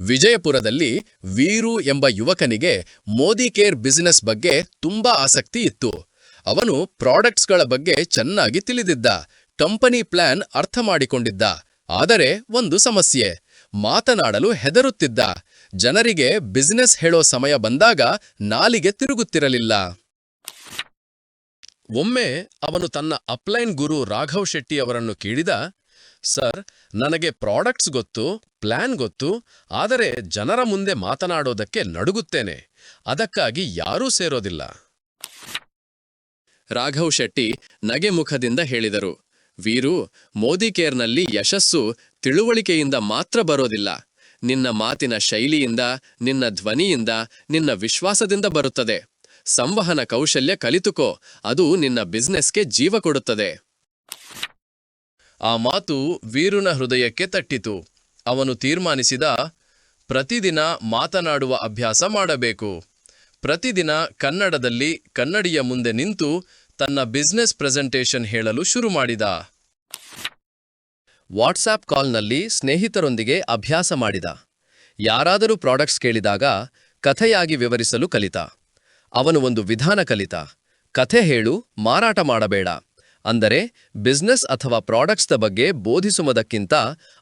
ವಿಜಯಪುರದಲ್ಲಿ ವೀರು ಎಂಬ ಯುವಕನಿಗೆ Modi care business ಬಗ್ಗೆ ತುಂಬಾ ಆಸಕ್ತಿ ಇತ್ತು. ಅವನು ಪ್ರಾಡಕ್ಟ್ಸ್ಗಳ ಬಗ್ಗೆ ಚೆನ್ನಾಗಿ ತಿಳಿದಿದ್ದ, ಕಂಪನಿ ಪ್ಲಾನ್ ಅರ್ಥ ಮಾಡಿಕೊಂಡಿದ್ದ, ಆದರೆ ಒಂದು ಸಮಸ್ಯೆ, ಮಾತನಾಡಲು ಹೆದರುತ್ತಿದ್ದ, ಜನರಿಗೆ ಬಿಸಿನೆಸ್ ಹೇಳೋ ಸಮಯ ಬಂದಾಗ ನಾಲಿಗೆ ತಿರುಗುತ್ತಿರಲಿಲ್ಲ. ಒಮ್ಮೆ ಅವನು ತನ್ನ ಅಪ್ಲೈನ್ ಗುರು ರಾಘವ್ ಶೆಟ್ಟಿ ಅವರನ್ನು ಕೇಳಿದ ಸರ್, ನನಗೆ ಪ್ರಾಡಕ್ಟ್ಸ್ ಗೊತ್ತು, ಪ್ಲಾನ್ ಗೊತ್ತು, ಆದರೆ ಜನರ ಮುಂದೆ ಮಾತನಾಡೋದಕ್ಕೆ ನಡುಗುತ್ತೇನೆ. ಅದಕ್ಕಾಗಿ ಯಾರೂ ಸೇರೋದಿಲ್ಲ. ರಾಘವ್ ಶೆಟ್ಟಿ ನಗೆ ಮುಖದಿಂದ ಹೇಳಿದರು. ವೀರು, ಮೋದಿ ಕೇರ್ನಲ್ಲಿ ಯಶಸ್ಸು ತಿಳುವಳಿಕೆಯಿಂದ ಮಾತ್ರ ಬರೋದಿಲ್ಲ. ನಿನ್ನ ಮಾತಿನ ಶೈಲಿಯಿಂದ, ನಿನ್ನ ಧ್ವನಿಯಿಂದ, ನಿನ್ನ ವಿಶ್ವಾಸದಿಂದ ಬರುತ್ತದೆ. ಸಂವಹನ ಕೌಶಲ್ಯ ಕಲಿತುಕೋ, ಅದು ನಿನ್ನ ಬಿಸ್ನೆಸ್ಗೆ ಜೀವ ಕೊಡುತ್ತದೆ. ಆ ಮಾತು ವೀರುನ ಹೃದಯಕ್ಕೆ ತಟ್ಟಿತು. ಅವನು ತೀರ್ಮಾನಿಸಿದ, ಪ್ರತಿದಿನ ಮಾತನಾಡುವ ಅಭ್ಯಾಸ ಮಾಡಬೇಕು. ಪ್ರತಿದಿನ ಕನ್ನಡದಲ್ಲಿ ಕನ್ನಡಿಯ ಮುಂದೆ ನಿಂತು ತನ್ನ ಬಿಸ್ನೆಸ್ ಪ್ರೆಸೆಂಟೇಷನ್ ಹೇಳಲು ಶುರು ಮಾಡಿದ. ವಾಟ್ಸಾಪ್ ಕಾಲ್ನಲ್ಲಿ ಸ್ನೇಹಿತರೊಂದಿಗೆ ಅಭ್ಯಾಸ ಮಾಡಿದ. ಯಾರಾದರೂ ಪ್ರಾಡಕ್ಟ್ಸ್ ಕೇಳಿದಾಗ ಕಥೆಯಾಗಿ ವಿವರಿಸಲು ಕಲಿತ. ಅವನು ಒಂದು ವಿಧಾನ ಕಲಿತ. ಕಥೆ ಹೇಳು, ಮಾರಾಟ ಮಾಡಬೇಡ. ಅಂದರೆ ಬಿಸ್ನೆಸ್ ಅಥವಾ ಪ್ರಾಡಕ್ಟ್ಸ್ದ ಬಗ್ಗೆ ಬೋಧಿಸುವುದಕ್ಕಿಂತ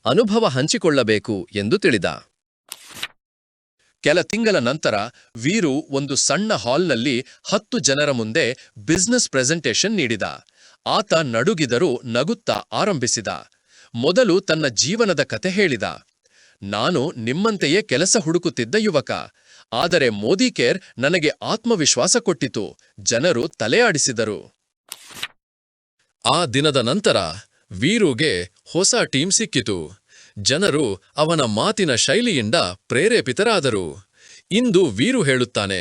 ಅನುಭವ ಹಂಚಿಕೊಳ್ಳಬೇಕು ಎಂದು ತಿಳಿದ. ಕೆಲ ತಿಂಗಳ ನಂತರ ವೀರು ಒಂದು ಸಣ್ಣ ಹಾಲ್ನಲ್ಲಿ ಹತ್ತು ಜನರ ಮುಂದೆ ಬಿಸ್ನೆಸ್ ಪ್ರೆಸೆಂಟೇಷನ್ ನೀಡಿದ. ಆತ ನಡುಗಿದರೂ ನಗುತ್ತಾ ಆರಂಭಿಸಿದ. ಮೊದಲು ತನ್ನ ಜೀವನದ ಕತೆ ಹೇಳಿದ. ನಾನು ನಿಮ್ಮಂತೆಯೇ ಕೆಲಸ ಹುಡುಕುತ್ತಿದ್ದ ಯುವಕ. ಆದರೆ ಮೋದಿ ಕೇರ್ ನನಗೆ ಆತ್ಮವಿಶ್ವಾಸ ಕೊಟ್ಟಿತು. ಜನರು ತಲೆಯಾಡಿಸಿದರು. ಆ ದಿನದ ನಂತರ ವೀರುಗೆ ಹೊಸ ಟೀಮ್ ಸಿಕ್ಕಿತು. ಜನರು ಅವನ ಮಾತಿನ ಶೈಲಿಯಿಂದ ಪ್ರೇರೇಪಿತರಾದರು. ಇಂದು ವೀರು ಹೇಳುತ್ತಾನೆ,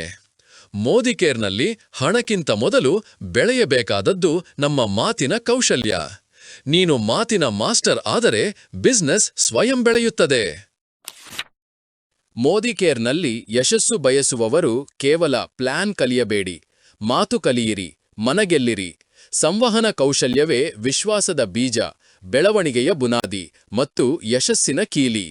ಮೋದಿಕೇರ್ನಲ್ಲಿ ಹಣಕ್ಕಿಂತ ಮೊದಲು ಬೆಳೆಯಬೇಕಾದದ್ದು ನಮ್ಮ ಮಾತಿನ ಕೌಶಲ್ಯ. ನೀನು ಮಾತಿನ ಮಾಸ್ಟರ್ ಆದರೆ ಬಿಸ್ನೆಸ್ ಸ್ವಯಂ ಬೆಳೆಯುತ್ತದೆ. ಮೋದಿಕೇರ್ನಲ್ಲಿ ಯಶಸ್ಸು ಬಯಸುವವರು ಕೇವಲ ಪ್ಲಾನ್ ಕಲಿಯಬೇಡಿ, ಮಾತು ಕಲಿಯಿರಿ, ಮನಗೆಲ್ಲಿರಿ. ಸಂವಹನ ಕೌಶಲ್ಯವೇ ವಿಶ್ವಾಸದ ಬೀಜ ಬೆಳವಣಿಗೆಯ ಬುನಾದಿ ಮತ್ತು ಯಶಸ್ಸಿನ ಕೀಲಿ.